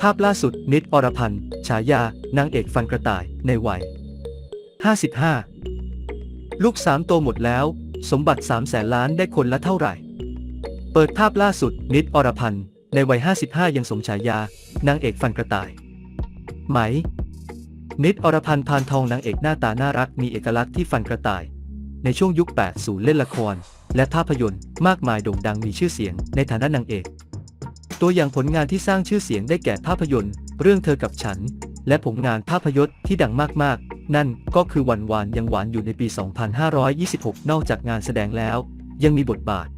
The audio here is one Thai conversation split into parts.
ภาพล่าสุดนิดอรพันธ์ ฉายานางเอกฟันกระต่ายในวัย 55 ลูกสามโตหมดแล้ว สมบัติ3แสนล้านได้คนละเท่าไหร่ เปิดภาพล่าสุดนิดอรพันธ์ ในวัย 55 ยังสมฉายานางเอกฟันกระต่าย ไหม นิดอรพันธ์พานทองนางเอกหน้าตาน่ารักมีเอกลักษณ์ที่ฟันกระต่าย ในช่วงยุค 80 เล่นละคร และภาพยนตร์มากมายโด่งดังมีชื่อเสียงในฐานะนางเอก ตัวอย่างผลงานที่สร้างชื่อเสียงได้แก่ภาพยนตร์ เรื่องเธอกับฉัน และผลงานภาพยนตร์ที่ดังมากๆ นั่นก็คือวันวานยังหวานอยู่ในปี 2526 นอกจากงานแสดงแล้ว ยังมีบทบาท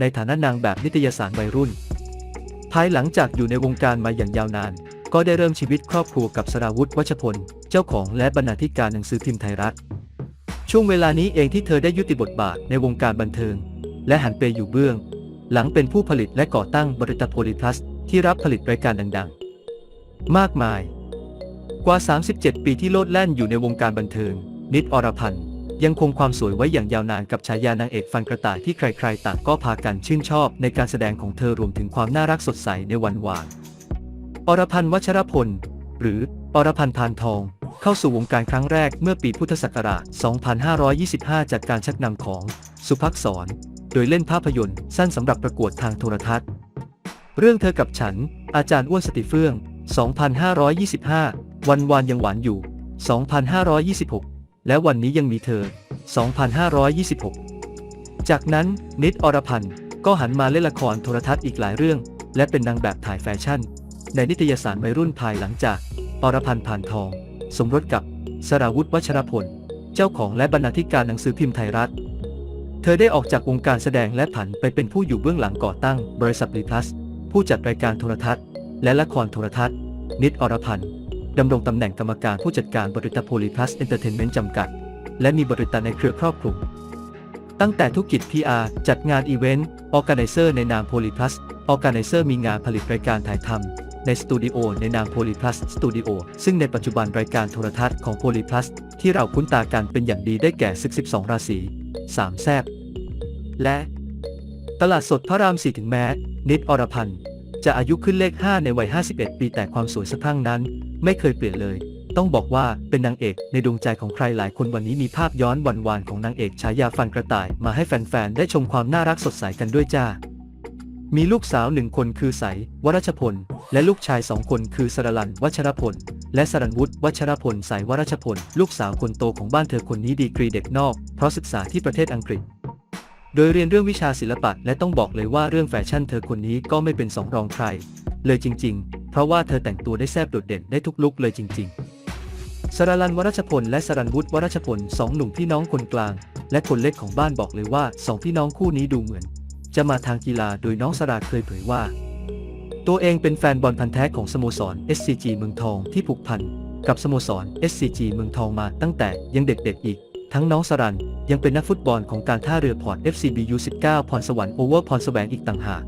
ในฐานะนางแบบนิตยสารวัยรุ่น ภายหลังจากอยู่ในวงการมาอย่างยาวนาน ก็ได้เริ่มชีวิตครอบครัวกับสราวุธวัชพล เจ้าของและบรรณาธิการหนังสือพิมพ์ไทยรัฐ ช่วงเวลานี้เองที่เธอได้ยุติบทบาทในวงการบันเทิง และหันไปอยู่เบื้อง หลังเป็นผู้ผลิตและก่อตั้งบริษัทโพลิพลัสที่รับผลิตรายการดังๆ มากมาย กว่า 37 ปีที่โลดแล่นอยู่ในวงการบันเทิง นิดอรพันธ์ยังคงความสวยไว้อย่างยาวนานกับฉายานางเอกฟันกระต่ายที่ใครๆ ต่างก็พากันชื่นชอบในการแสดงของเธอรวมถึงความน่ารักสดใสในวันวาน อรพันธ์วัชรพล หรืออรพันธ์พานทอง เข้าสู่วงการครั้งแรกเมื่อปีพุทธศักราช 2525 จากการชักนำของสุภักษร โดยเล่นภาพยนตร์สั้นสำหรับประกวดทางโทรทัศน์ เรื่องเธอกับฉัน อาจารย์อ้วนสติเฟื่อง 2525 วันวานยังหวานอยู่ 2526 และวันนี้ยังมีเธอ 2526 จากนั้นนิดอรพันธ์ก็หันมาเล่นละครโทรทัศน์อีกหลายเรื่อง และเป็นนางแบบถ่ายแฟชั่น ในนิตยสารวัยรุ่นภายหลังจาก อรพันธ์ผ่านทอง สมรสกับสราวุธวัชรพล เจ้าของและบรรณาธิการหนังสือพิมพ์ไทยรัฐ เธอได้ออกจากวงการแสดงและผันไปเป็นผู้อยู่เบื้องหลังก่อตั้ง บริษัทรีพลัส ผู้จัดรายการโทรทัศน์ และละครโทรทัศน์ นิดอรพันธ์ดำรงตำแหน่งกรรมการผู้จัดการบริษัทโพลีพลัสเอนเตอร์เทนเมนต์จำกัด และมีบริษัทในเครือครอบคลุม ตั้งแต่ธุรกิจ PR จัดงานอีเวนต์ออแก z นเซอร์ในนามโพลีพลัสออแก z นเซอร์มีงานผลิตรายการถ่ายทำในสตูดิโอในนามโพลีพลัสสตูดิโอซึ่งในปัจจุบันรายการโทรทัศน์ของโพลีพลัสที่เราคุ้นตากันเป็นอย่างดีได้แก่ศึก 12 ราศี 3แซบและ ตลาดสดพระราม4ถึงแม้ นิดอรพันธ์จะอายุขึ้นเลข 5 ในวัย 51 ปีแต่ความสวยสะพรั่งนั้น ไม่เคยเปลี่ยนเลย ต้องบอกว่าเป็นนางเอกในดวงใจของใครหลายคนวันนี้มีภาพย้อนวันวานของนางเอกฉายาฟันกระต่าย มาให้แฟนๆ ได้ชมความน่ารักสดใสกันด้วยจ้า มีลูกสาวหนึ่งคนคือใสวรัชพล และลูกชายสองคนคือสรลันวัชรพล และสรันวุฒิวัชรพลใสวรัชพล ลูกสาวคนโตของบ้านเธอคนนี้ดีกรีเด็กนอก เพราะศึกษาที่ประเทศอังกฤษ โดยเรียนเรื่องวิชาศิลปะและต้องบอกเลยว่าเรื่องแฟชั่นเธอคนนี้ก็ไม่เป็นสองรองใคร เลยจริง ๆ เพราะว่าเธอแต่งตัวได้แซ่บโดดเด่นได้ทุกลุกเลยจริง ๆสรลันวรัชพลและสรันวุฒิวรัชพลสองหนุ่มพี่น้องคนกลาง และคนเล็กของบ้านบอกเลยว่าสองพี่น้องคู่นี้ดูเหมือน จะมาทางกีฬาโดยน้องสราเคยเผยว่า ตัวเองเป็นแฟนบอลพันธ์แท้ของสโมสร SCG เมืองทองที่ผูกพันกับสโมสร SCG เมืองทองมาตั้งแต่ยังเด็กๆอีก ทั้งน้องสรันยังเป็นนักฟุตบอลของการท่าเรือพอร์ต FCBU 19 พรสวรรค์โอเวอร์พรแสวงอีกต่างหาก